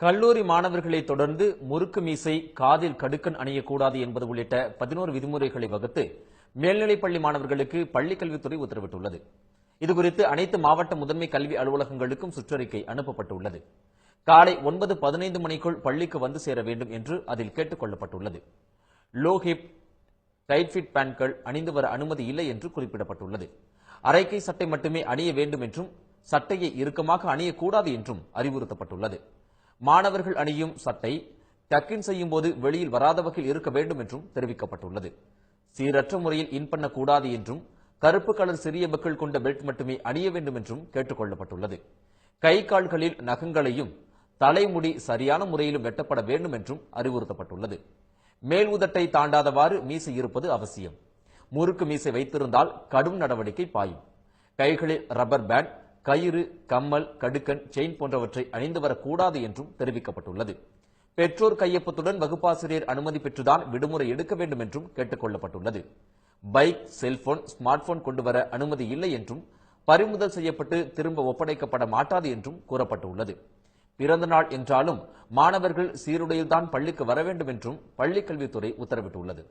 கல்லூரி மாணவர்களை தொடர்ந்து முறுக்கு மீசை காதில் கடுக்கன் அணியக்கூடாது என்பது உள்ளிட்ட பதினோரு விதிமுறைகளை வகுத்து மேல்நிலைப்பள்ளி மாணவர்களுக்கு பள்ளிக்கல்வித்துறை உத்தரவிட்டுள்ளது. இதுகுறித்து அனைத்து மாவட்ட முதன்மை கல்வி அலுவலகங்களுக்கும் சுற்றறிக்கை அனுப்பப்பட்டுள்ளது. காலை ஒன்பது பதினைந்து மணிக்குள் பள்ளிக்கு வந்து சேர வேண்டும் என்று அதில் கேட்டுக் கொள்ளப்பட்டுள்ளது. லோஹிப் டைட்ஃபிட் பேண்ட்கள் அணிந்து வர அனுமதி இல்லை என்று குறிப்பிடப்பட்டுள்ளது. அரைக்கை சட்டை மட்டுமே அணிய வேண்டும் என்றும் சட்டையை இறுக்கமாக அணியக்கூடாது என்றும் அறிவுறுத்தப்பட்டுள்ளது. மாணவர்கள் அணியும் சட்டை டக்கின் செய்யும் போது வெளியில் வராத வகையில் இருக்க வேண்டும் என்றும் தெரிவிக்கப்பட்டுள்ளது. சீரற்ற முறையில் இன் பண்ணக்கூடாது என்றும் கருப்பு கலர் சிறிய பக்கள் கொண்ட பெல்ட் மட்டுமே அணிய வேண்டும் என்றும் கேட்டுக் கொள்ளப்பட்டுள்ளது கை கால்களில் நகங்களையும் தலைமுடி சரியான முறையிலும் வெட்டப்பட வேண்டும் என்றும் அறிவுறுத்தப்பட்டுள்ளது. மேல் உதட்டை தாண்டாதவாறு மீசை இருப்பது அவசியம். முறுக்கு மீசை வைத்திருந்தால் கடும் நடவடிக்கை பாயும். கைகளில் ரப்பர் பேண்ட் கயிறு கம்மல் கடுக்கன் செயின் போன்றவற்றை அணிந்து வரக்கூடாது என்றும் தெரிவிக்கப்பட்டுள்ளது. பெற்றோர் கையொப்பத்துடன் வகுப்பாசிரியர் அனுமதி பெற்றுதான் விடுமுறை எடுக்க வேண்டும் என்றும் கேட்டுக் கொள்ளப்பட்டுள்ளது பைக் செல்போன் ஸ்மார்ட் போன் கொண்டு வர அனுமதி இல்லை என்றும் பறிமுதல் செய்யப்பட்டு திரும்ப ஒப்படைக்கப்பட மாட்டாது என்றும் கூறப்பட்டுள்ளது. பிறந்த நாள் என்றாலும் மாணவர்கள் சீருடையில்தான் பள்ளிக்கு வர வேண்டும் என்றும் பள்ளிக் கல்வித்துறை உத்தரவிட்டுள்ளது.